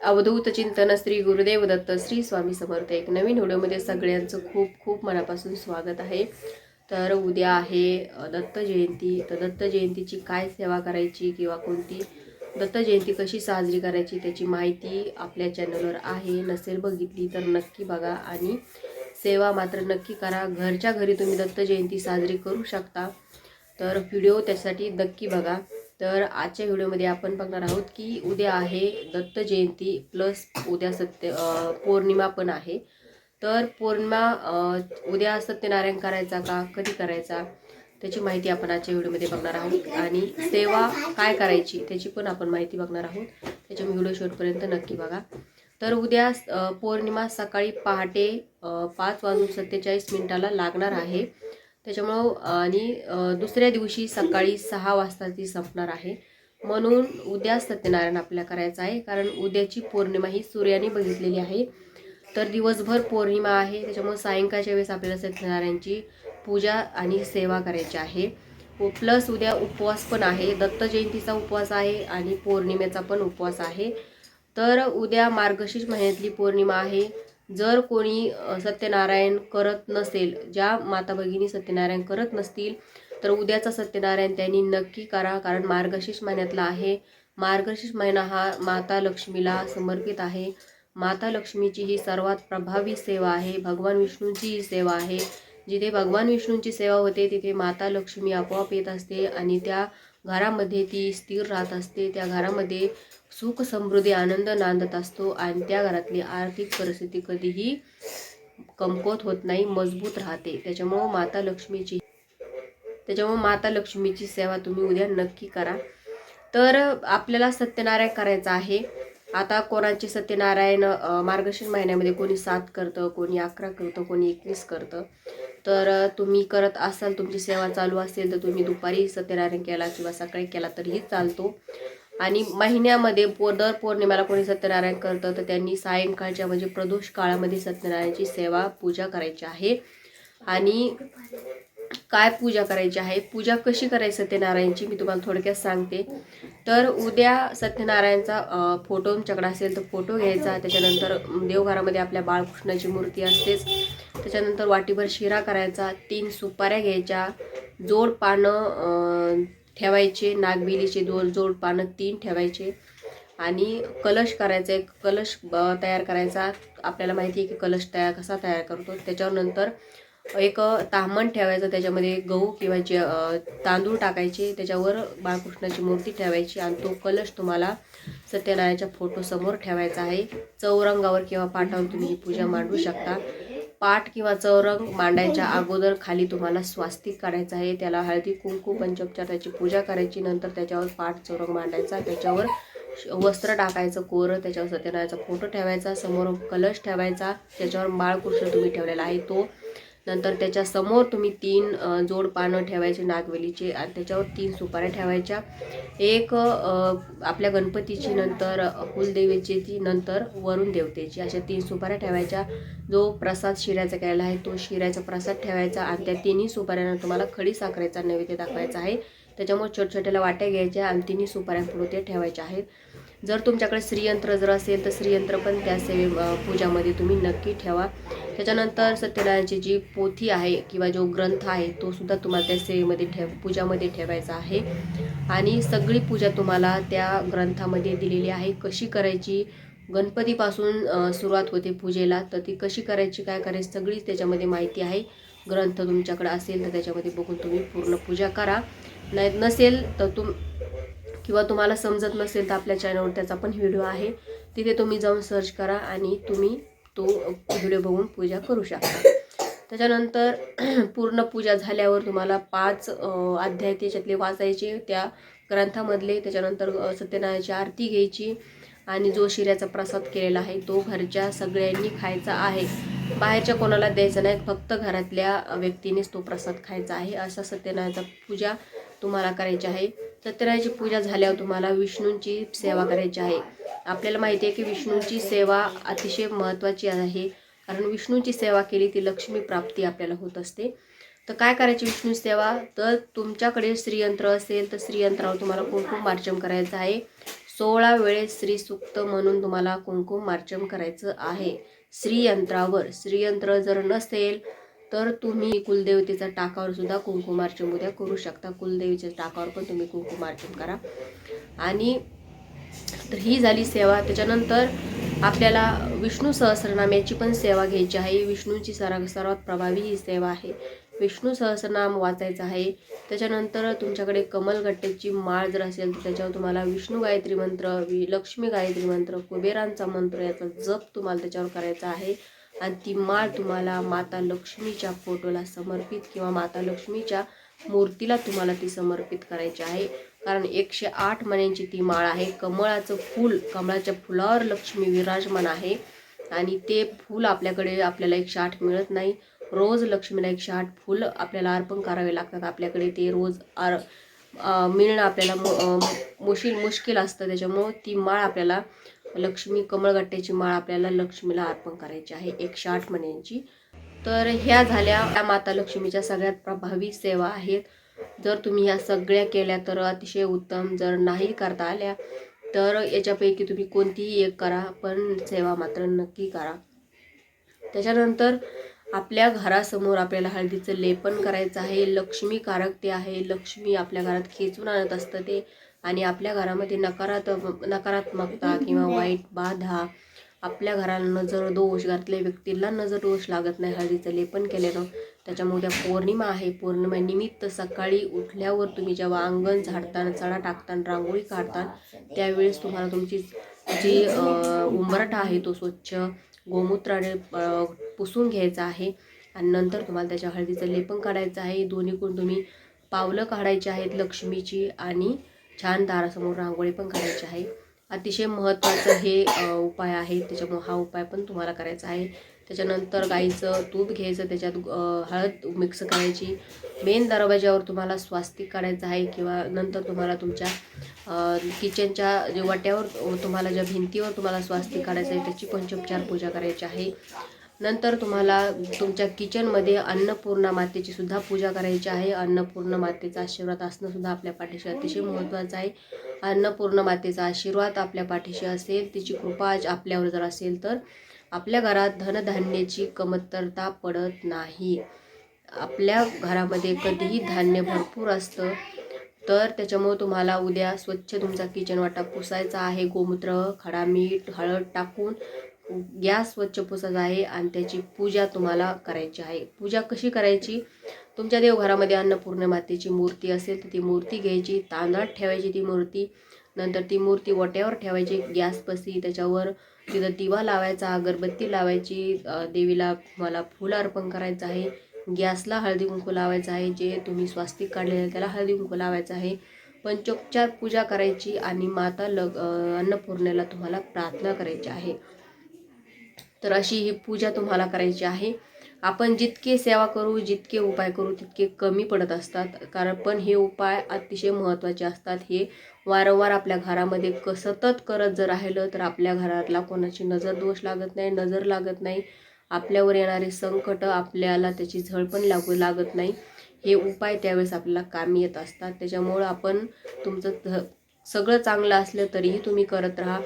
अवधूत चिंतन श्री गुरुदेव दत्त श्री स्वामी समर्थ. एक नवीन व्हिडिओमध्ये सगळ्यांचं खूप खूप मनापासून स्वागत आहे. तर उद्या आहे दत्त जयंती. तर दत्त जयंतीची काय सेवा करायची किंवा कोणती? दत्त जयंती कशी साजरी करायची त्याची माहिती आपल्या चॅनलवर आहे. नसेल बघितली तर नक्की बघा आणि सेवा मात्र नक्की करा. घरच्या घरी तुम्ही दत्त जयंती साजरी करू शकता. तर व्हिडिओ त्यासाठी नक्की बघा. तर आजच्या व्हिडिओमध्ये आपण बघणार आहोत की उद्या आहे दत्त जयंती प्लस उद्या सत्य पौर्णिमा पण आहे. तर पौर्णिमा उद्या सत्यनारायण करायचा का? कधी करायचा? त्याची माहिती आपण आजच्या व्हिडिओमध्ये बघणार आहोत. आणि सेवा काय करायची त्याची पण आपण माहिती बघणार आहोत. त्याच्यामुळे व्हिडिओ शेवटपर्यंत नक्की बघा. तर उद्या पौर्णिमा सकाळी पहाटे पाच वाजून सत्तेचाळीस मिनिटाला लागणार आहे. त्याच्यामुळं आणि दुसऱ्या दिवशी सकाळी सहा वाजता ती संपणार आहे. म्हणून उद्या सत्यनारायण आपल्याला करायचा आहे कारण उद्याची पौर्णिमा ही सूर्याने बघितलेली आहे. तर दिवसभर पौर्णिमा आहे त्याच्यामुळे सायंकाळच्या वेळेस आपल्याला सत्यनारायणची पूजा आणि सेवा करायची आहे. प्लस उद्या उपवास पण आहे दत्त जयंतीचा उपवास आहे आणि पौर्णिमेचा पण उपवास आहे. तर उद्या मार्गशीर्ष महिन्यातली पौर्णिमा आहे जर कोणी सत्यनारायण करत नसेल ज्या माता भगिनी सत्यनारायण करत नसतील तर उद्याचा सत्यनारायण त्यांनी नक्की करा कारण मार्गशीर्ष महिन्यातला आहे. मार्गशीर्ष महिना हा माता लक्ष्मीला समर्पित आहे. माता लक्ष्मीची ही सर्वात प्रभावी सेवा आहे. भगवान विष्णूंची ही सेवा आहे. जिथे भगवान विष्णूंची सेवा होते तिथे माता लक्ष्मी आपोआप येत असते आणि त्या घरामध्ये ती स्थिर राहत असते. त्या घरामध्ये सुख समृद्धी आनंद नांदत असतो आणि त्या घरातली आर्थिक परिस्थिती कधीही कमकुवत होत नाही मजबूत राहते. त्याच्यामुळं माता लक्ष्मीची त्याच्यामुळं माता लक्ष्मीची सेवा तुम्ही उद्या नक्की करा. तर आपल्याला सत्यनारायण करायचा आहे. आता कोणाचे सत्यनारायण मार्गशीर महिन्यामध्ये कोणी सात करतं कोणी अकरा करतं कोणी एकवीस करतं? तर तुम्ही करत असाल तुमची सेवा चालू असेल तर तुम्ही दुपारी सत्यनारायण केला किंवा सकाळी केला तरीही चालतो. आणि महिन्यामध्ये पो दर पौर्णिमेला कोणी सत्यनारायण करतं तर त्यांनी सायंकाळच्या म्हणजे प्रदोष काळामध्ये सत्यनारायणची सेवा पूजा करायची आहे. आणि काय पूजा करायची आहे? पूजा कशी करायची सत्यनारायणची? मी तुम्हाला थोडक्यात सांगते. तर उद्या सत्यनारायणचा फोटो तुमच्याकडे असेल तर फोटो घ्यायचा. त्याच्यानंतर देवघरामध्ये आपल्या बाळकृष्णाची मूर्ती असतेच. त्याच्यानंतर वाटीभर शिरा करायचा. तीन सुपाऱ्या घ्यायच्या. जोड पानं ठेवायचे. नागबिलीचे दोन जोड पानं तीन ठेवायचे. आणि कलश करायचा एक. कलश तयार करायचा. आपल्याला माहिती आहे की कलश तयार कसा तयार करतो? त्याच्यावर नंतर एक तामण ठेवायचं त्याच्यामध्ये गहू किंवा जे तांदूळ टाकायचे त्याच्यावर बाळकृष्णाची मूर्ती ठेवायची आणि तो कलश तुम्हाला सत्यनारायणाच्या फोटोसमोर ठेवायचा आहे. चौरंगावर किंवा पाटावर तुम्ही ही पूजा मांडू शकता. पाठ किंवा चौरंग मांडायच्या अगोदर खाली तुम्हाला स्वास्तिक काढायचं आहे. त्याला हळदी कुंकू पंचोपचार त्याची पूजा करायची नंतर त्याच्यावर पाठ चौरंग मांडायचा त्याच्यावर वस्त्र टाकायचं कोरं त्याच्यावर सत्यनारायणाचा फोटो ठेवायचा समोर कलश ठेवायचा त्याच्यावर बाळकृष्ण तुम्ही ठेवलेला आहे तो. नंतर त्याच्यासमोर तुम्ही तीन जोड पानं ठेवायचे नागवेलीचे आणि त्याच्यावर तीन सुपाऱ्या ठेवायच्या. एक आपल्या गणपतीची नंतर कुलदेवीची ती नंतर वरुण देवतेची अशा तीन सुपाऱ्या ठेवायच्या. जो प्रसाद शिऱ्याचा केलेला आहे तो शिऱ्याचा प्रसाद ठेवायचा आणि त्या तिन्ही सुपाऱ्यांना तुम्हाला खडी साखरेचा नैवेद्य दाखवायचा आहे. त्याच्यामुळे छोट्या छोट्याला वाट्या घ्यायच्या आणि तिन्ही सुपाऱ्यांपुढे ते ठेवायच्या आहेत. जर तुमच्याकडे श्रीयंत्र जर असेल तर श्रीयंत्र पण त्या सेवे पूजामध्ये तुम्ही नक्की ठेवा. त्याच्यानंतर सत्यनारायणची जी पोथी आहे किंवा जो ग्रंथ आहे तो सुद्धा तुम्हाला त्या सेवेमध्ये ठेव पूजामध्ये ठेवायचा आहे. आणि सगळी पूजा तुम्हाला त्या ग्रंथामध्ये दिलेली आहे. कशी करायची? गणपतीपासून सुरुवात होते पूजेला. तर ती कशी करायची काय करायची सगळीच त्याच्यामध्ये माहिती आहे. ग्रंथ तुमच्याकडे असेल तर त्याच्यामध्ये बघून तुम्ही पूर्ण पूजा करा. नाही नसेल तर तुम किंवा तुम्हाला समजत नसेल तर आपल्या चॅनलवर त्याचा पण व्हिडिओ आहे. तिथे तुम्ही जाऊन सर्च करा आणि तुम्ही तो व्हिडिओ बघून पूजा करू शकता. त्याच्यानंतर पूर्ण पूजा झाल्यावर तुम्हाला पाच अध्याय त्याच्यातले वाचायचे त्या ग्रंथामधले. त्याच्यानंतर सत्यनारायणाची आरती घ्यायची आणि जो शिऱ्याचा प्रसाद केलेला आहे तो घरच्या सगळ्यांनी खायचा आहे. बाहेरच्या कोणाला द्यायचा नाही फक्त घरातल्या व्यक्तीनेच तो प्रसाद खायचा आहे. असा सत्यनारायणाचा पूजा तुम्हाला करायची आहे. सत्यनारायणची पूजा झाल्यावर तुम्हाला विष्णूंची सेवा करायची आहे. आपल्याला माहिती आहे की विष्णूंची सेवा अतिशय महत्त्वाची आहे. कारण विष्णूंची सेवा केली ती लक्ष्मी प्राप्ती आपल्याला होत असते. तर काय करायची विष्णू सेवा? तर तुमच्याकडे श्रीयंत्र असेल तर श्रीयंत्रावर तुम्हाला कुंकुम मार्चम करायचं आहे. सोळा वेळेस श्रीसूक्त म्हणून तुम्हाला कुंकुम मार्चम करायचं आहे. श्रीयंत्रावर. श्रीयंत्र जर नसेल तर तुम्ही कुलदेवतेच्या टाकावर सुद्धा कुंकुमार्चन उद्या करू शकता. कुलदेवीच्या टाकावर पण तुम्ही कुंकुमार्चन करा. आणि तर ही झाली सेवा. त्याच्यानंतर आपल्याला विष्णू सहस्रनामाची पण सेवा घ्यायची आहे. विष्णूची सरा सर्वात प्रभावी ही सेवा आहे. विष्णू सहस्रनाम वाचायचं आहे. त्याच्यानंतर तुमच्याकडे कमलगट्ट्याची माळ जर असेल तर त्याच्यावर तुम्हाला विष्णू गायत्री मंत्र वि लक्ष्मी गायत्री मंत्र कुबेरांचा मंत्र याचा जप तुम्हाला त्याच्यावर करायचा आहे. आणि ती माळ तुम्हाला माता लक्ष्मीच्या फोटोला समर्पित किंवा माता लक्ष्मीच्या मूर्तीला तुम्हाला ती समर्पित करायची आहे. कारण एकशे आठ मण्यांची ती माळ आहे. कमळाचं फूल कमळाच्या फुलावर लक्ष्मी विराजमान आहे. आणि ते फूल आपल्याकडे आपल्याला एकशे आठ मिळत नाही. रोज लक्ष्मीला एकशे आठ फूल आपल्याला अर्पण करावे लागतात. आपल्याकडे ते रोज आर मिळणं आपल्याला मु- मुशील मुश्किल असतं. त्याच्यामुळं ती माळ आपल्याला लक्ष्मी कमळगट्ट्याची माळ आपल्याला लक्ष्मीला अर्पण करायची आहे एकशे आठ महिन्यांची तर ह्या झाल्या. त्या माता लक्ष्मीच्या सगळ्यात प्रभावी सेवा आहेत. जर तुम्ही ह्या सगळ्या केल्या तर अतिशय उत्तम. जर नाही करता आल्या तर याच्यापैकी तुम्ही कोणतीही एक करा पण सेवा मात्र नक्की करा. त्याच्यानंतर आपल्या घरासमोर आपल्याला हळदीचं लेपन करायचं आहे. लक्ष्मीकारक ते आहे. लक्ष्मी आपल्या घरात खेचून आणत असतं ते. आणि आपल्या घरामध्ये नकारात नकारात्मकता किंवा वाईट बाधा आपल्या घराला नजर दोष घरातल्या व्यक्तीला नजर दोष लागत नाही हळदीचं लेपन केल्यानं त्याच्यामुळे उद्या पौर्णिमा आहे. पौर्णिमेनिमित्त सकाळी उठल्यावर तुम्ही जेव्हा अंगण झाडताना चढा टाकताना रांगोळी काढता त्यावेळेस तुम्हाला तुमची जी उंबरठा आहे तो स्वच्छ गोमूत्राने पुसून घ्यायचा आहे. आणि नंतर तुम्हाला त्याच्या हळदीचं लेपन काढायचं आहे. दोन्हीकडून तुम्ही पावलं काढायची आहेत लक्ष्मीची आणि छान दारासमोर रांगोळी पण करायची आहे. अतिशय महत्त्वाचं हे उपाय आहे. त्याच्यामुळं हा उपाय पण तुम्हाला करायचा आहे. त्याच्यानंतर गाईचं तूप घ्यायचं त्याच्यात हळद मिक्स करायची. मेन दरवाजावर तुम्हाला स्वास्तिक काढायचं आहे किंवा नंतर तुम्हाला तुमच्या किचनच्या जे वाट्यावर तुम्हाला ज्या भिंतीवर तुम्हाला स्वास्तिक काढायचं आहे त्याची पंचोपचार पूजा करायची आहे. नंतर तुम्हाला तुमच्या किचनमध्ये अन्नपूर्णा मातेची सुद्धा पूजा करायची आहे. अन्नपूर्ण मातेचा आशीर्वाद असणंसुद्धा आपल्या पाठीशी अतिशय महत्त्वाचं आहे. अन्नपूर्ण मातेचा आशीर्वाद आपल्या पाठीशी असेल तिची कृपा आज आपल्यावर जर असेल तर आपल्या घरात धनधान्याची कमतरता पडत नाही. आपल्या घरामध्ये कधीही धान्य भरपूर असतं तर त्याच्यामुळे तुम्हाला उद्या स्वच्छ तुमचा किचन वाटा पुसायचा आहे. गोमूत्र खडा मीठ हळद टाकून गॅस स्वच्छ पुसायचा आहे आणि त्याची पूजा तुम्हाला करायची आहे. पूजा कशी करायची? तुमच्या देवघरामध्ये अन्नपूर्ण मातेची मूर्ती असेल तर ती मूर्ती घ्यायची तांदळात ठेवायची ती मूर्ती नंतर ती मूर्ती वट्यावर ठेवायची गॅसपाशी त्याच्यावर तिथं दिवा लावायचा अगरबत्ती लावायची देवीला मला फूल अर्पण करायचं आहे. गॅसला हळदी कुंकू लावायचं आहे जे तुम्ही स्वास्तिक काढलेलं आहे त्याला हळदी कुंकू लावायचं आहे. पंचोपचार पूजा करायची आणि माता लग अन्नपूर्णेला तुम्हाला प्रार्थना करायची आहे. तर अशी ही पूजा तुम्हाला करायची आहे. आपण जितके सेवा करू जितके उपाय करू तितके कमी पडत असतात. कारण पण हे उपाय अतिशय महत्त्वाचे असतात. हे वारंवार आपल्या घरामध्ये क सतत करत जर राहिलं तर आपल्या घरातला कोणाची नजर दोष लागत नाही नजर लागत नाही. आपल्यावर येणारे संकट आपल्याला त्याची झळ पण लागू लागत नाही. हे उपाय त्यावेळेस आपल्याला कामी येत असतात. त्याच्यामुळं आपण तुमचं ध- सगळं चांगलं असलं तरीही तुम्ही करत राहा.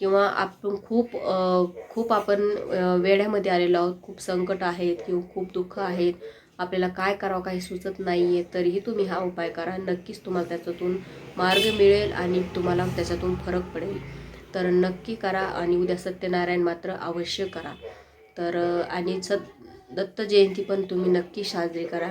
किंवा आपण खूप खूप आपण वेढ्यामध्ये आलेलो आहोत खूप संकट आहेत किंवा खूप दुःख आहेत आपल्याला काय करावं काही सुचत नाही आहे तरीही तुम्ही हा उपाय करा. नक्कीच तुम्हाला त्याच्यातून मार्ग मिळेल आणि तुम्हाला त्याच्यातून फरक पडेल. तर नक्की करा आणि उद्या सत्यनारायण मात्र अवश्य करा. तर आणि सत दत्त जयंती पण तुम्ही नक्की साजरी करा.